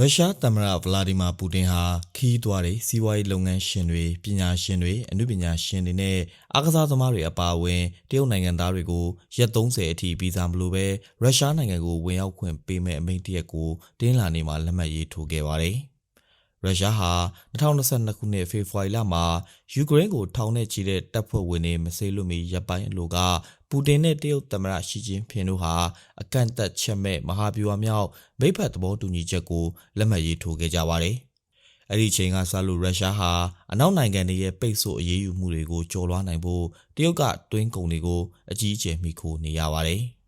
ရုရှားသမ္မတဗလာဒီမာပူတင်ဟာခီးသွားတဲ့စီးပွားရေးလုပ်ငန်းရှင်တွေပညာရှင်တွေအမှုပညာရှင်တွေနဲ့အားကစားသမားတွေအပါအဝင်တရုတ်နိုင်ငံသားတွေကိုရက်30အထိဗီဇာမလိုပဲရုရှားနိုင်ငံကိုဝင်ရောက်ခွင့်ပေးမဲ့အမိန့်တရက်ကိုတင်းလာနေမှာလက်မှတ်ရေးထိုးခဲ့ပါတယ်။ ရုရှားဟာ2022ခုနှစ်ဖေဖော်ဝါရီလမှာယူကရိန်းကိုထောင်နဲ့ချီတဲ့တပ်ဖွဲ့ဝင်တွေမဆေးလွတ်မီရပ်ပိုင်းအလိုကပူတင်နဲ့တရုတ်သမ္မတရှီကျင်းဖျင်တို့ဟာအကန့်အသတ်ချက်မဲ့မဟာဗျူဟာမြောက်မိဖက်သဘောတူညီချက်ကိုလက်မှတ်ရေးထိုးခဲ့ကြပါတယ်။အဲ့ဒီချိန်ကစလို့ရုရှားဟာအနောက်နိုင်ငံတွေရဲ့ပိတ်ဆို့အရေးယူမှုတွေကိုကျော်လွှားနိုင်ဖို့တရုတ်ကတွင်းကုန်တွေကိုအကြီးအကျယ်မိခိုနေရပါတယ်။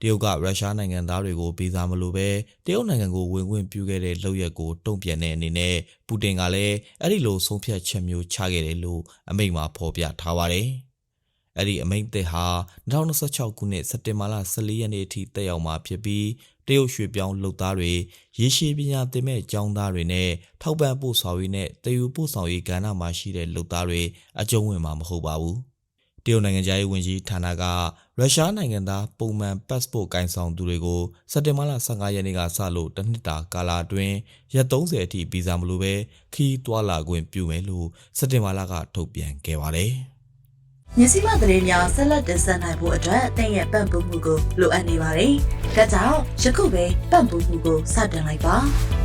တရုတ်ကရုရှားနိုင်ငံသားတွေကိုဗီဇာမလိုပဲတရုတ်နိုင်ငံကိုဝင်ခွင့်ပြုခဲ့တဲ့လုပ်ရက်ကိုတုံ့ပြန်တဲ့အနေနဲ့ပူတင်ကလည်းအဲ့ဒီလိုဆုံးဖြတ်ချက်မျိုးချခဲ့တယ်လို့အမိန့်မှာဖော်ပြထားပါတယ်။အဲ့ဒီအမိန့်သစ်ဟာ2026ခုနှစ်စက်တင်ဘာလ14ရက်နေ့အထိတက်ရောက်မှာဖြစ်ပြီးတရုတ်ရွှေပြောင်းလုပ်သားတွေရေရှည်ပညာသင်မဲ့ကျောင်းသားတွေနဲ့ထောက်ပံ့ပို့ဆောင်ရေးနဲ့တည်ယူပို့ဆောင်ရေးကဏ္ဍမှာရှိတဲ့လုပ်သားတွေအကျုံးဝင်မှာမဟုတ်ပါဘူး။ တရုတ်နိုင်ငံသားရေးဝန်ကြီးဌာနကရုရှားနိုင်ငံသားပုံမှန် passport ကင်ဆောင်သူတွေကိုစက်တင်ဘာလ15ရက်နေ့ကစလို့တစ်နှစ်တာကာလအတွင်းရက်30အထိဗီဇာမလိုပဲခီးတွာလာခွင့်ပြုမယ်လို့စက်တင်ဘာလကထုတ်ပြန်ခဲ့ပါတယ်။မြစီမသတင်းများဆက်လက်တင်ဆက်နိုင်ဖို့အတွက်အသင်ရဲ့ပံ့ပိုးမှုကိုလိုအပ်နေပါတယ်။ဒါကြောင့်ယခုပဲပံ့ပိုးမှုကိုစတင်လိုက်ပါ။